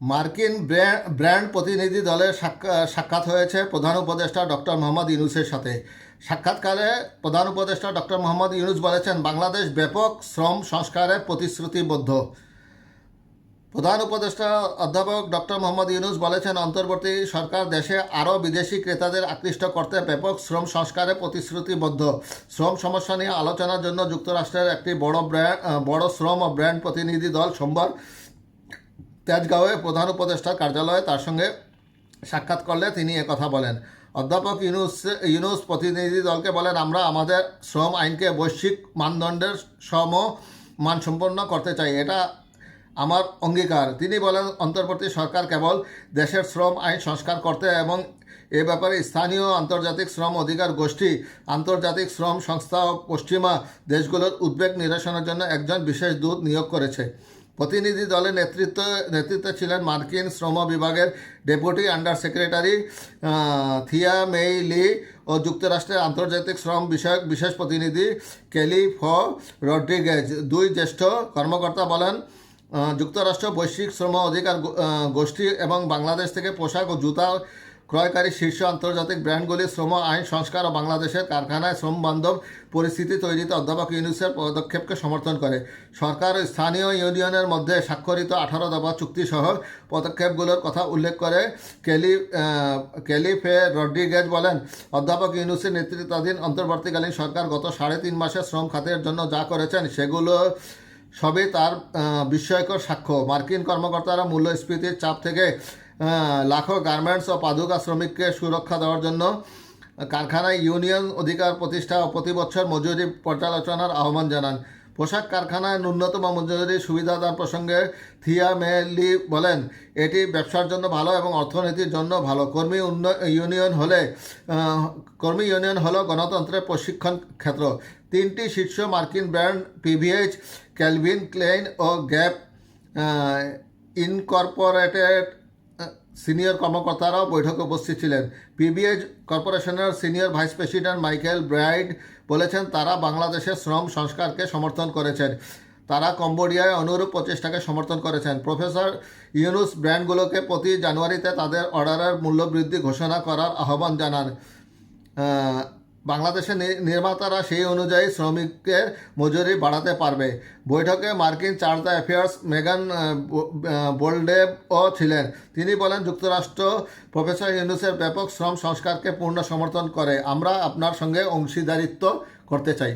মার্কিন ব্র্যা- ব্র্যান্ড প্রতিনিধি দলের সাক্ষা- সাক্ষাৎ হয়েছে প্রধান উপদেষ্টা ডক্টর মোহাম্মদ ইউনুসের সাথে। সাক্ষাৎকারে প্রধান উপদেষ্টা ডক্টর মোহাম্মদ ইউনুস বলেছেন, বাংলাদেশ ব্যাপক শ্রম সংস্কারের প্রতিশ্রুতিবদ্ধ। প্রধান উপদেষ্টা অধ্যাপক ডক্টর মোহাম্মদ ইউনুস বলেছেন, অন্তর্বর্তী সরকার দেশে আরও বিদেশি ক্রেতাদের আকৃষ্ট করতে ব্যাপক শ্রম সংস্কারে প্রতিশ্রুতিবদ্ধ। শ্রম সমস্যা নিয়ে আলোচনার জন্য যুক্তরাষ্ট্রের একটি বড় ব্র্যান্ড বড় শ্রম ও ব্র্যান্ড প্রতিনিধি দল সোমবার তেজগাঁওয়ে প্রধান উপদেষ্টার কার্যালয়ে তার সঙ্গে সাক্ষাৎ করলে তিনি কথা বলেন। অধ্যাপক ইউনুস ইউনুস প্রতিনিধি দলকে বলেন, আমরা আমাদের শ্রম আইনকে বৈশ্বিক মানদণ্ডের সম মানসম্পন্ন করতে চাই। এটা আমার অঙ্গীকার। তিনি বলেন, অন্তর্বর্তী সরকার কেবল দেশের শ্রম আইন সংস্কার করতে এবং এ ব্যাপারে স্থানীয় আন্তর্জাতিক শ্রম অধিকার গোষ্ঠী, আন্তর্জাতিক শ্রম সংস্থা ও পশ্চিমা দেশগুলোর উদ্বেগ নিরসনের জন্য একজন বিশেষ দূত নিয়োগ করেছে। প্রতিনিধি দলের নেতৃত্ব, নেতৃত্বে ছিলেন মার্কিন শ্রম বিভাগের deputy under secretary Thea Mei Lee ও যুক্তরাষ্ট্রের আন্তর্জাতিক শ্রম বিষয়ক বিশেষ প্রতিনিধি কেলি ফ রড্রিগেজ। দুই জ্যেষ্ঠ কর্মকর্তা বলেন যুক্তরাষ্ট্র বৈশ্বিক শ্রম অধিকার গোষ্ঠী এবং বাংলাদেশ থেকে পোশাক ও জুতা ক্রয়কারী শীর্ষ আন্তর্জাতিক ব্র্যান্ডগুলির শ্রম, আইন, সংস্কার ও বাংলাদেশের কারখানায় শ্রম বান্ধব পরিস্থিতি তৈরিতে অধ্যাপক ইউনুসের পদক্ষেপকে সমর্থন করে। সরকার স্থানীয় ইউনিয়নের মধ্যে স্বাক্ষরিত আঠারো দফা চুক্তিসহ পদক্ষেপগুলোর কথা উল্লেখ করে কেলি কেলিফে রড্রিগেজ বলেন, অধ্যাপক ইউনুসের নেতৃত্বাধীন অন্তর্বর্তীকালীন সরকার গত সাড়ে তিন মাসে শ্রম খাতের জন্য যা করেছেন সেগুলো সবই তার বিস্ময়কর সাক্ষ্য। মার্কিন কর্মকর্তারা মূল্যস্ফীতির চাপ থেকে লাখো গার্মেন্টস ও পাদুকা শ্রমিককে সুরক্ষা দেওয়ার জন্য কারখানায় ইউনিয়ন অধিকার প্রতিষ্ঠা ও প্রতি বছর মজুরি পর্যালোচনার আহ্বান জানান। পোশাক কারখানায় ন্যূনতম মজুরি সুবিধাদান প্রসঙ্গে থিয়া মেলি বলেন, এটি ব্যবসার জন্য ভালো এবং অর্থনীতির জন্য ভালো। কর্মী ইউনিয়ন হলে কর্মী ইউনিয়ন হলো গণতন্ত্রের প্রশিক্ষণ ক্ষেত্র। তিনটি শীর্ষ মার্কিন ব্র্যান্ড পিভিএইচ ক্যালভিন ক্লেইন ও গ্যাপ ইনকর্পোরেটেড সিনিয়র কর্মকর্তারাও বৈঠকে উপস্থিত ছিলেন। পিবিএইচ কর্পোরেশনের senior vice president Michael Bride বলেছেন, তারা বাংলাদেশের শ্রম সংস্কারকে সমর্থন করেছেন। তারা কম্বোডিয়ায় অনুরূপ প্রচেষ্টাকে সমর্থন করেছেন। প্রফেসর ইউনুস ব্র্যান্ডগুলোকে প্রতি জানুয়ারিতে তাদের অর্ডারের মূল্যবৃদ্ধি ঘোষণা করার আহ্বান জানান। বাংলাদেশের নির্মাতারা সেই অনুযায়ী শ্রমিকের মজুরি বাড়াতে পারবে। বৈঠকে মার্কিন চার্জ অ্যাফেয়ার্স মেগান বোল্ডেবও ছিলেন। তিনি বলেন, যুক্তরাষ্ট্র প্রফেসর ইউনুসের ব্যাপক শ্রম সংস্কারকে পূর্ণ সমর্থন করে। আমরা আপনার সঙ্গে অংশীদারিত্ব করতে চাই।